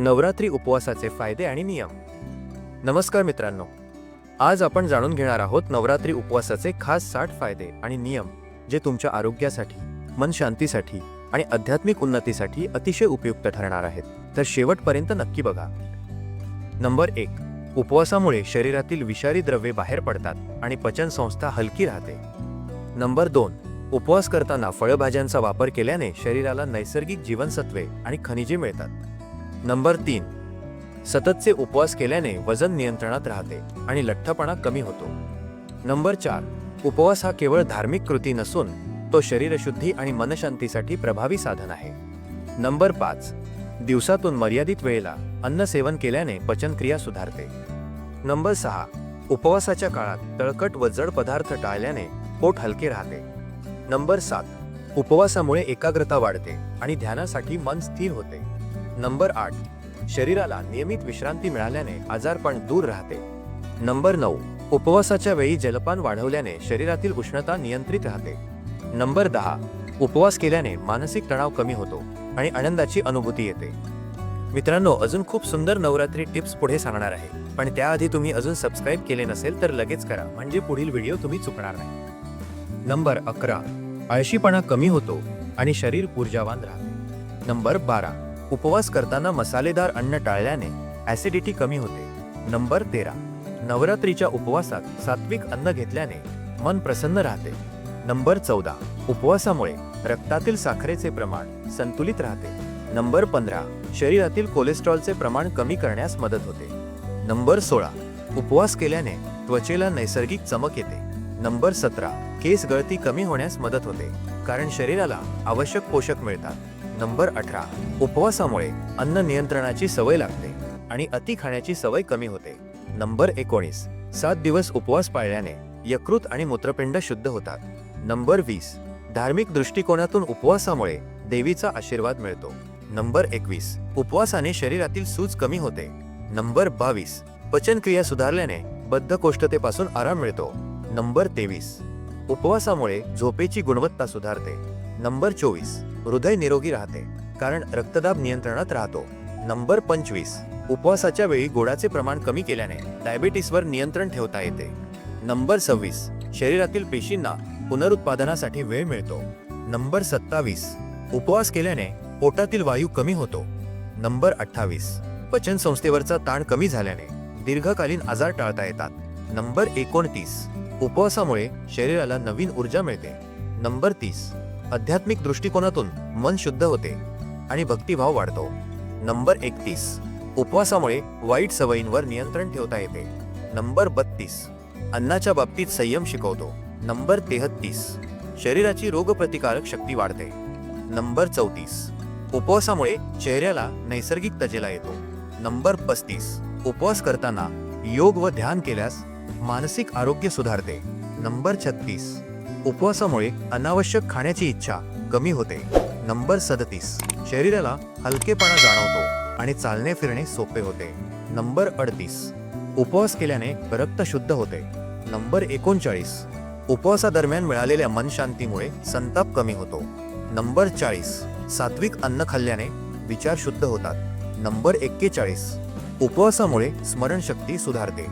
नवरात्री उपवासाचे फायदे आणि नियम. नमस्कार मित्रांनो. आज आपण जाणून घेणार आहोत नवरात्री उपवासाचे खास साठ फायदे आणि नियम जे तुमच्या आरोग्यासाठी मन शांतीसाठी आणि आध्यात्मिक उन्नतीसाठी अतिशय उपयुक्त ठरणार आहेत. तर शेवटपर्यंत नक्की बघा. नंबर एक उपवासामुळे शरीरातील विषारी द्रव्ये बाहेर पडतात आणि पचनसंस्था हलकी राहते. नंबर दोन उपवास करताना फळभाज्यांचा वापर केल्याने शरीराला नैसर्गिक जीवनसत्वे आणि खनिजे मिळतात. नंबर तीन सततचे उपवास केल्याने वजन नियंत्रणात राहते आणि लठ्ठपणा कमी होतो. नंबर चार उपवास हा केवळ धार्मिक कृती नसून तो शरीरशुद्धी आणि मनशांतीसाठी प्रभावी साधन आहे. नंबर पाच दिवसातून मर्यादित वेळेला अन्न सेवन केल्याने पचनक्रिया सुधारते. नंबर सहा उपवासाच्या काळात तळकट व जड पदार्थ टाळल्याने पोट हलके राहते. नंबर सात उपवासामुळे एकाग्रता वाढते आणि ध्यानासाठी मन स्थिर होते. नंबर आठ. शरीराला नियमित विश्रांती मिळाल्याने आजारपण दूर राहते. नंबर नऊ. उपवासाच्या वेळी जलपान वाढवल्याने शरीरातील उष्णता नियंत्रित राहते. नंबर दहा. उपवास केल्याने मानसिक तणाव कमी होतो आणि आनंदाची अनुभूती येते. मित्रांनो अजून खूप सुंदर नवरात्री टिप्स पुढे सांगणार आहे. पण त्याआधी तुम्ही अजून सबस्क्राईब केले नसेल तर लगेच करा म्हणजे पुढील व्हिडिओ तुम्ही चुकणार नाही. नंबर अकरा. आळशीपणा कमी होतो आणि शरीर ऊर्जावान राहते. नंबर बारा. उपवास करताना मसालेदार अन्न टाळल्याने ऍसिडिटी कमी होते. नंबर तेरा. नवरात्रीच्या उपवासात सात्विक अन्न घेतल्याने मन प्रसन्न राहते. नंबर चौदा. उपवासामुळे रक्तातील साखरेचे प्रमाण संतुलित राहते. नंबर पंधरा. शरीरातील कोलेस्ट्रॉलचे प्रमाण कमी करण्यास मदत होते. नंबर सोळा. उपवास केल्याने त्वचेला नैसर्गिक चमक येते. नंबर सतरा. केस गळती कमी होण्यास मदत होते. कारण शरीराला आवश्यक पोषक मिळतात. नंबर अठरा. उपवासामुळे अन्न नियंत्रणाची सवय लागते आणि अति खाण्याची सवय कमी होते. नंबर एकोणीस. सात दिवस उपवास पाळल्याने यकृत आणि मूत्रपिंड शुद्ध होतात. नंबर वीस. धार्मिक दृष्टिकोनातून उपवासामुळे देवीचा आशीर्वाद मिळतो. नंबर एकवीस. उपवासाने शरीरातील सूज कमी होते. नंबर बावीस. पचनक्रिया सुधारल्याने बद्धकोष्ठतेपासून आराम मिळतो. नंबर तेवीस. उपवासामुळे झोपेची गुणवत्ता सुधारते. नंबर चोवीस. हृदय निरोगी राहते कारण रक्तदाब नियंत्रणात राहतो. नंबर पंचवीस. उपवासाच्या वेळी गोडाचे प्रमाण कमी केल्याने डायबिटीसवर नियंत्रण ठेवता येते. नंबर सव्वीस. शरीरातील पेशींना पुनरुत्पादनासाठी वेळ मिळतो. नंबर सत्तावीस. उपवास केल्याने पोटातील वायू कमी होतो. नंबर अठ्ठावीस. पचन संस्थेवरचा ताण कमी झाल्याने दीर्घकालीन आजार टाळता येतात. नंबर एकोणतीस. उपवासामुळे शरीराला नवीन ऊर्जा मिळते. नंबर तीस. आध्यात्मिक दृष्टिकोनातून मन शुद्ध होते आणि भक्तिभाव वाढतो. नंबर एकतीस. उपवासामुळे वाईट सवयींवर नियंत्रण ठेवता येते. नंबर बत्तीस. अन्नाच्या बाबतीत संयम शिकवतो. नंबर तेहत्तीस. शरीराची रोगप्रतिकारक शक्ती वाढते. नंबर चौतीस. उपवासामुळे चेहऱ्याला नैसर्गिक तजेला येतो. नंबर पस्तीस. उपवास करताना योग व ध्यान केल्यास मानसिक आरोग्य सुधारते. नंबर छत्तीस. उपवासामुळे अनावश्यक खाण्याची इच्छा कमी होते. नंबर सदतीस. शरीराला हलकेपणा जाणवतो आणि चालणे फिरणे सोपे होते. नंबर अडतीस. उपवास केल्याने रक्त शुद्ध होते. नंबर एकोणचाळीस. उपवासादरम्यान मिळालेल्या मनशांतीमुळे संताप कमी होतो. नंबर चाळीस. सात्विक अन्न खाल्ल्याने विचार शुद्ध होतात. नंबर एक्केचाळीस. उपवासामुळे स्मरणशक्ती सुधारते.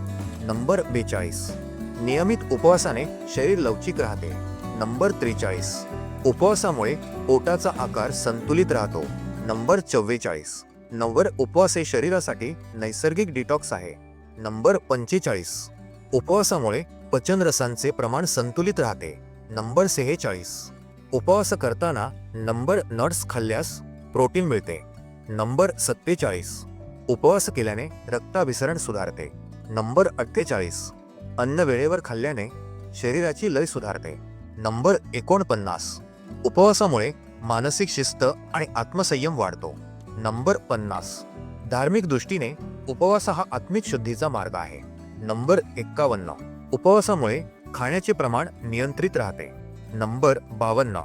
नंबर बेचाळीस. नियमित उपवासाने शरीर लवचिक राहते. नंबर त्रेचाळीस. उपवासामुळे पोटाचा आकार संतुलित राहतो. नंबर चव्वेचाळीस. नंबर उपवास हे शरीरासाठी नैसर्गिक डिटॉक्स आहे. नंबर पंचेचाळीस. उपवासामुळे पचनरसांचे प्रमाण संतुलित राहते. नंबर सेहेचाळीस. उपवास करताना नंबर नट्स खाल्ल्यास प्रोटीन मिळते. नंबर सत्तेचाळीस. उपवास केल्याने रक्ताभिसरण सुधारते. नंबर अठ्ठेचाळीस. अन्न वेळेवर खाल्ल्याने शरीराची लय सुधारते. नंबर एकोणपन्नास. उपवासामुळे मानसिक शिस्त आणि आत्मसंयम वाढतो. नंबर पन्नास. धार्मिक दृष्टीने उपवास हा आत्मिक शुद्धीचा मार्ग आहे. नंबर एक्कावन्न. उपवासामुळे खाण्याचे प्रमाण नियंत्रित राहते. नंबर बावन्न.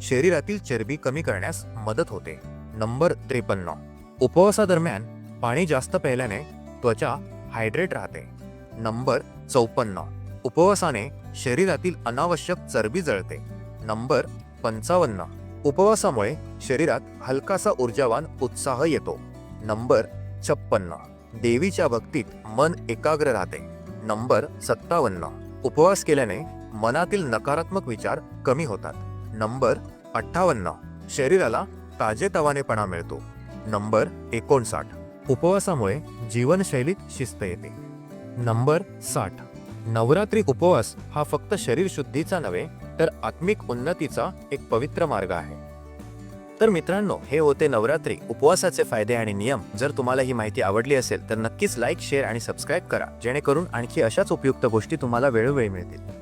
शरीरातील चरबी कमी करण्यास मदत होते. नंबर त्रेपन्न. उपवासादरम्यान पाणी जास्त प्यायल्याने त्वचा हायड्रेट राहते. नंबर चौपन्न. उपवासाने शरीरातील अनावश्यक चरबी जळते. नंबर पंचावन्न. उपवासामुळे शरीरात हलकासा ऊर्जावान उत्साह येतो. नंबर छप्पन्न. देवीच्या भक्तीत मन एकाग्र राहते. नंबर सत्तावन्न. उपवास केल्याने मनातील नकारात्मक विचार कमी होतात. नंबर अठ्ठावन्न. शरीराला ताजेतवानेपणा मिळतो. नंबर एकोणसाठ. उपवासामुळे जीवनशैलीत शिस्त येते. नंबर साठ. नवरात्री उपवास हा फक्त शरीर शुद्धीचा नव्हे तर आत्मिक उन्नतीचा एक पवित्र मार्ग आहे. तर मित्रांनो हे होते नवरात्री उपवासाचे फायदे आणि नियम. जर तुम्हाला ही माहिती आवडली असेल तर नक्कीच लाईक शेअर आणि सबस्क्राईब करा. जेणेकरून आणखी अशाच उपयुक्त गोष्टी तुम्हाला वेळोवेळी मिळतील.